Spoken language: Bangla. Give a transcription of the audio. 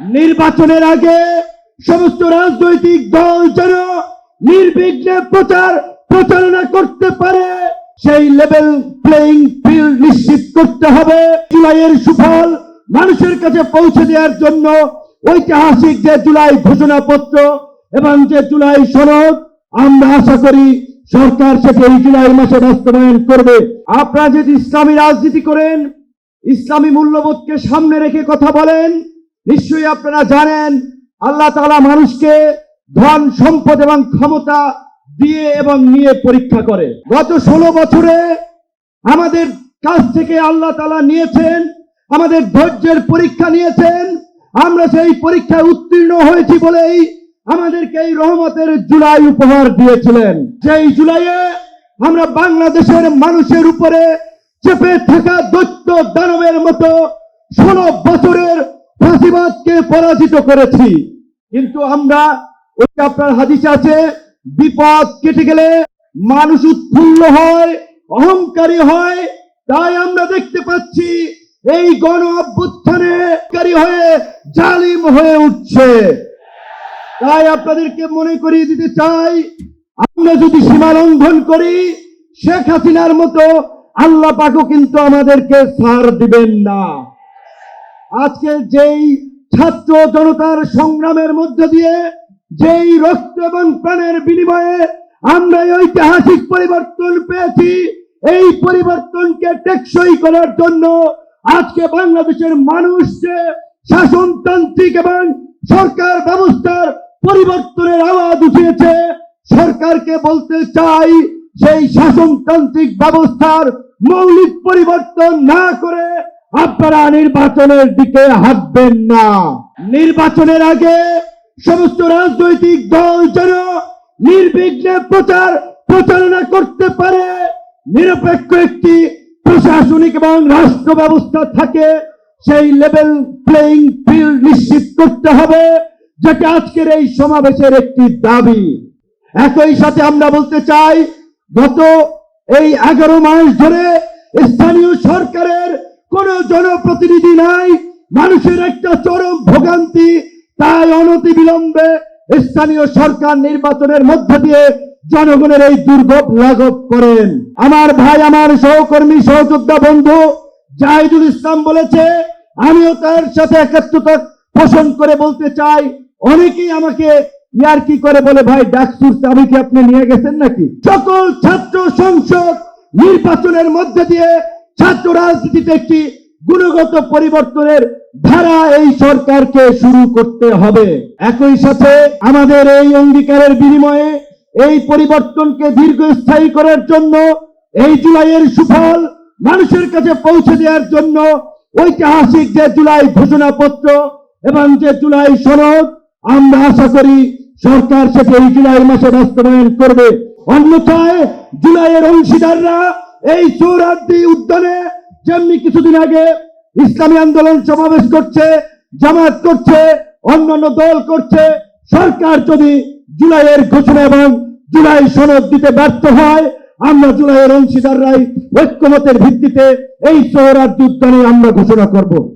নির্বাচনের আগে সমস্ত রাজনৈতিক দল যেন নির্বিঘ্নে প্রচার, প্রচারণা করতে পারে, সেই লেভেল প্লেইং ফিল্ড নিশ্চিত করতে হবে। জুলাইয়ের সুফল মানুষের কাছে পৌঁছে দেওয়ার জন্য ঐতিহাসিক যে জুলাই ঘোষণাপত্র এবং যে জুলাই সনদ, আমরা আশা করি সরকার সেটি এই জুলাই মাসে বাস্তবায়ন করবে। আপনারা যদি ইসলামী রাজনীতি করেন, ইসলামী মূল্যবোধকে সামনে রেখে কথা বলেন নিশ্চয়ই আপনারা জানেন, আল্লাহ তালা মানুষকে ধন, সম্পদ এবং ক্ষমতা দিয়ে এবং নিয়ে পরীক্ষা করে। গত ষোলো বছরে আমাদের কাছ থেকে আল্লাহ তালা নিয়েছেন, আমাদের ধৈর্যের পরীক্ষা নিয়েছেন, আমরা সেই পরীক্ষায় উত্তীর্ণ হয়েছি বলেই আমাদেরকে এই রহমতের জুলাই উপহার দিয়েছিলেন। সেই জুলাইয়ে আমরা বাংলাদেশের মানুষের উপরে চেপে থাকা দৈত্য দানবের মতো ষোলো বছরের ফাঁসিবাদকে পরাজিত করেছি। কিন্তু আমরা ওই আপনার হাদিস আছে, বিপদ কেটে গেলে মানুষ উৎফুল্ল হয়, অহংকারী হয়। তাই আমরা দেখতে পাচ্ছি এই গণ অভ্যুত্থানে হয়ে জালিম হয়ে উঠছে। তাই আপনাদেরকে মনে করিয়ে দিতে চাই, আমরা যদি সীমা লঙ্ঘন করি, শেখ হাসিনার মতো আল্লাহ পাকও কিন্তু আমাদেরকে ছাড় দিবেন না। আজকে যেই ছাত্র জনতার সংগ্রামের মধ্য দিয়ে, যেই রক্ত এবং প্রাণের বিনিময়ে আমরা ঐতিহাসিক পরিবর্তন পেয়েছি, এই পরিবর্তনকে টেকসই করার জন্য আজকে বাংলাদেশের মানুষ যে শাসনতান্ত্রিক এবং সরকার ব্যবস্থার পরিবর্তনের আওয়াজ উঠিয়েছে, সরকারকে বলতে চাই সেই শাসনতান্ত্রিক ব্যবস্থার মৌলিক পরিবর্তন না করে আপনারা নির্বাচনের দিকে হাঁটবেন না। নির্বাচনের আগে সমস্ত রাজনৈতিক দল যেন নির্বিঘ্নে প্রচার, প্রচারণা করতে পারে। নিরপেক্ষ একটি প্রশাসনিক এবং রাষ্ট্র ব্যবস্থা থাকে, সেই লেভেল প্লেইং ফিল্ড নিশ্চিত করতে হবে, যেটা আজকের এই সমাবেশের একটি দাবি। একই সাথে আমরা বলতে চাই, গত এই এগারো মাস ধরে স্থানীয় সরকারের কোন জনপ্রতিনিধি নাই, মানুষের একটা চরম ভোগান্তি, তাই অনতি বিলম্বে স্থানীয় সরকার নির্বাচনের মধ্য দিয়ে জনগণের এই দুর্ভোগ লাঘব করেন। আমার ভাই, আমার সহকর্মী, সহযোদ্ধা বন্ধু জাহিদুল ইসলাম বলেছে, আমিও তার সাথে একাত্মতা পোষণ করে বলতে চাই, অনেকেই আমাকে ইয়ার কি করে বলে, ভাই, ডাকসুর চাবি কি আপনি নিয়ে গেছেন নাকি? সকল ছাত্র সংসদ নির্বাচনের মধ্যে দিয়ে ছাত্র রাজনীতিতে একটি গুণগত পরিবর্তনের ধারা এই সরকারকে শুরু করতে হবে। একই সাথে আমাদের এই অঙ্গীকারের বিনিময়ে এই পরিবর্তনকে দীর্ঘস্থায়ী করার জন্য এই জুলাইয়ের সুফল মানুষের কাছে পৌঁছে দেওয়ার জন্য ঐতিহাসিক যে জুলাই ঘোষণাপত্র এবং যে জুলাই সনদ, আমরা আশা করি সরকার সেটি এই জুলাই মাসে বাস্তবায়ন করবে। অন্যথায় জুলাইয়ের অংশীদাররা এই সৌরাদ্দি উদ্যানে যেমনি কিছুদিন আগে ইসলামী আন্দোলন সমাবেশ করছে জামাত করছে, অন্যান্য দল করছে, সরকার যদি জুলাইয়ের ঘোষণা এবং জুলাই সনদ দিতে ব্যর্থ হয়, আমরা জুলাইয়ের অংশীদাররাই ঐক্যমতের ভিত্তিতে এই সৌরাদ্দি উদ্যানে আমরা ঘোষণা করব।